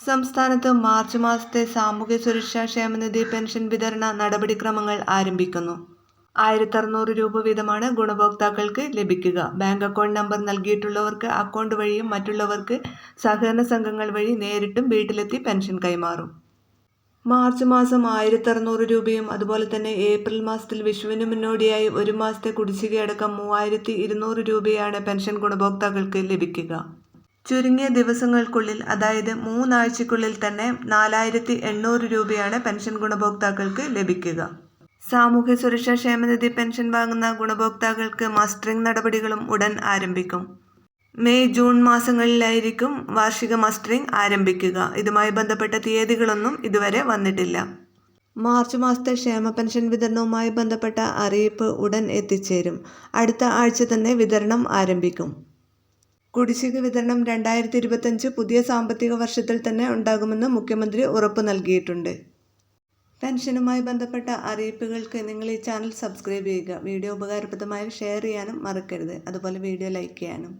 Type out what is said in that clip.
സംസ്ഥാനത്ത് മാർച്ച് മാസത്തെ സാമൂഹ്യ സുരക്ഷാ ക്ഷേമനിധി പെൻഷൻ വിതരണ നടപടിക്രമങ്ങൾ ആരംഭിക്കുന്നു. ആയിരത്തറുന്നൂറ് രൂപ വീതമാണ് ഗുണഭോക്താക്കൾക്ക് ലഭിക്കുക. ബാങ്ക് അക്കൗണ്ട് നമ്പർ നൽകിയിട്ടുള്ളവർക്ക് അക്കൗണ്ട് വഴിയും മറ്റുള്ളവർക്ക് സഹകരണ സംഘങ്ങൾ വഴി നേരിട്ടും വീട്ടിലെത്തി പെൻഷൻ കൈമാറും. മാർച്ച് മാസം ആയിരത്തറുന്നൂറ് രൂപയും അതുപോലെ തന്നെ ഏപ്രിൽ മാസത്തിൽ വിഷുവിന് മുന്നോടിയായി ഒരു മാസത്തെ കുടിശ്ശികയടക്കം മൂവായിരത്തി ഇരുന്നൂറ് രൂപയാണ് പെൻഷൻ ഗുണഭോക്താക്കൾക്ക് ലഭിക്കുക. ചുരുങ്ങിയ ദിവസങ്ങൾക്കുള്ളിൽ അതായത് മൂന്നാഴ്ചക്കുള്ളിൽ തന്നെ നാലായിരത്തി എണ്ണൂറ് രൂപയാണ് പെൻഷൻ ഗുണഭോക്താക്കൾക്ക് ലഭിക്കുക. സാമൂഹ്യ സുരക്ഷാ ക്ഷേമനിധി പെൻഷൻ വാങ്ങുന്ന ഗുണഭോക്താക്കൾക്ക് മസ്റ്ററിംഗ് നടപടികളും ഉടൻ ആരംഭിക്കും. മെയ് ജൂൺ മാസങ്ങളിലായിരിക്കും വാർഷിക മസ്റ്ററിംഗ് ആരംഭിക്കുക. ഇതുമായി ബന്ധപ്പെട്ട തീയതികളൊന്നും ഇതുവരെ വന്നിട്ടില്ല. മാർച്ച് മാസത്തെ ക്ഷേമ പെൻഷൻ വിതരണവുമായി ബന്ധപ്പെട്ട അറിയിപ്പ് ഉടൻ എത്തിച്ചേരും. അടുത്ത ആഴ്ച തന്നെ വിതരണം ആരംഭിക്കും. കുടിശ്ശിക വിതരണം രണ്ടായിരത്തി ഇരുപത്തഞ്ച് പുതിയ സാമ്പത്തിക വർഷത്തിൽ തന്നെ ഉണ്ടാകുമെന്ന് മുഖ്യമന്ത്രി ഉറപ്പു നൽകിയിട്ടുണ്ട്. പെൻഷനുമായി ബന്ധപ്പെട്ട അറിയിപ്പുകൾക്ക് നിങ്ങൾ ഈ ചാനൽ സബ്സ്ക്രൈബ് ചെയ്യുക. വീഡിയോ ഉപകാരപ്രദമായി ഷെയർ ചെയ്യാനും മറക്കരുത്. അതുപോലെ വീഡിയോ ലൈക്ക് ചെയ്യാനും.